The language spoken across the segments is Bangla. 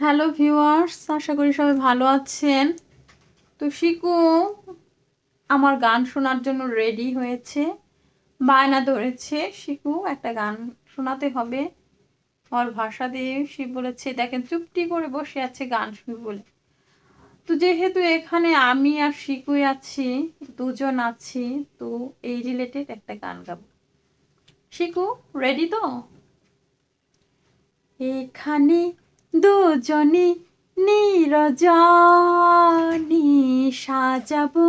হ্যালো ভিউয়ার্স আশা করি সবাই ভালো আছেন। তো শিকু, আমার গান শোনার জন্য রেডি হয়েছে। বায়না ধরেছে। শিকু, একটা গান শোনাতে হবে। ওর ভাষা দিয়ে সে বলেছে, দেখেন, চুপটি করে বসে আছে গান শুনবে বলে। তো যেহেতু এখানে আমি আর শিকুই আছি, দুজন আছি, তো এই রিলেটেড একটা গান গাবো। শিকু রেডি তো? এখানে দুজনে নিরজনি সাজাবো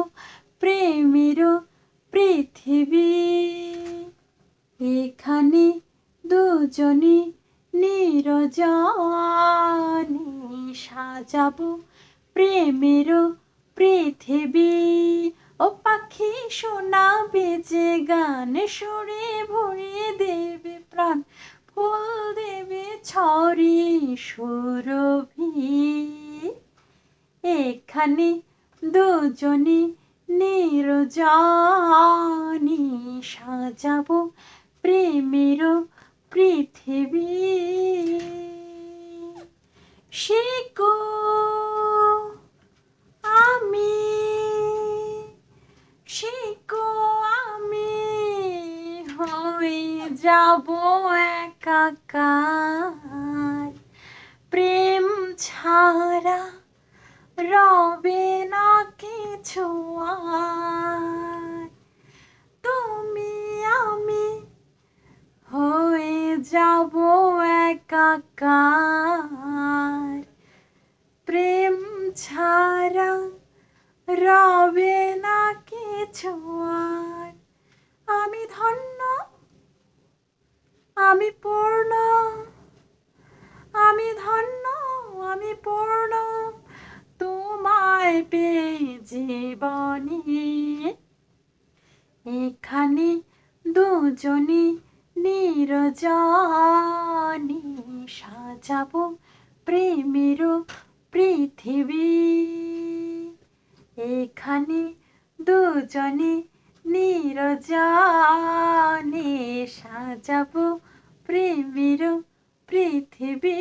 প্রেমের পৃথিবী। এখানে দুজনে নিরজনি সাজাবো প্রেমের পৃথিবী। ও পাখি শোনাবে যে গান সুরে ভরিয়ে দেবে প্রাণ ফুল দেবে ছড়ি সুরভি এখানে দুজনে নিরজনি সাজাবো প্রেমের পৃথিবী। শিকো আমি শিকো আমি হয়ে যাব একাকার তুমি আমি হয়ে যাব একাকার। প্রেম ছাড়া রবে না কিছু আর। আমি ধন্য, আমি পূর্ণ, আমি ধন্য, আমি পূর্ণ। তোমায় পেয়ে জীবনী। এখানে দুজনে নিরজনি সাজাবো প্রেমের পৃথিবী। এখানে দুজনে নিরজনে সাজাবো প্রেমের পৃথিবী।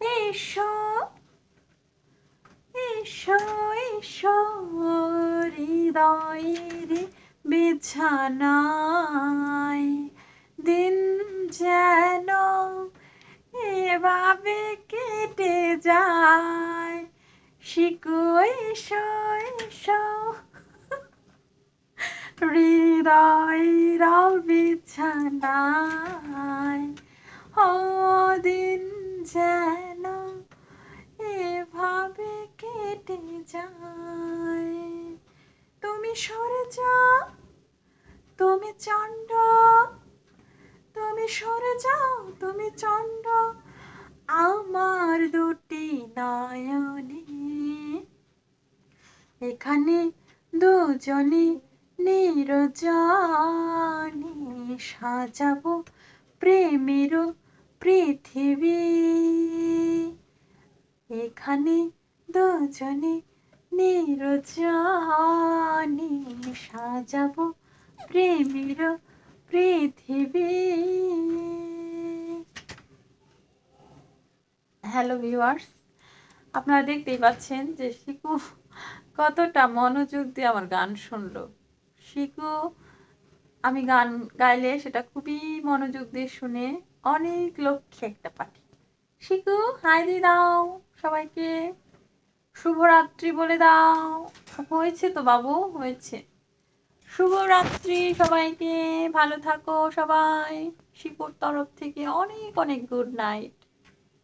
এসো এসো। হৃদয়ের বিছানায় দিন যেন এভাবে কেটে যায়। শিকু এসো এসো। হৃদয়ের বিছানায়। ও দিন যেন এভাবে কেটে যায় তুমি সরে যাও তুমি চন্ড তুমি সরে যাও, তুমি চন্ড আমার দুটি নয়নে। এখানে দুজনে নিরজনে সাজাবো প্রেমের পৃথিবী। এখানে দুজনে নিরজনে সাজাবো প্রেমের পৃথিবী। হ্যালো ভিউয়ার্স আপনারা দেখতেই পাচ্ছেন যে শিকু কতটা মনোযোগ দিয়ে আমার গান শুনলো। শিকু, আমি গান গাইলে সেটা খুবই মনোযোগ দিয়ে শুনে অনেক লক্ষ্যে একটা পাখি শিকু, হাই দিয়ে দাও সবাইকে। শুভরাত্রি বলে দাও। হয়েছে তো বাবু? হয়েছে। শুভরাত্রি সবাইকে। ভালো থাকো সবাই। শিকুর তরফ থেকে অনেক অনেক গুড নাইট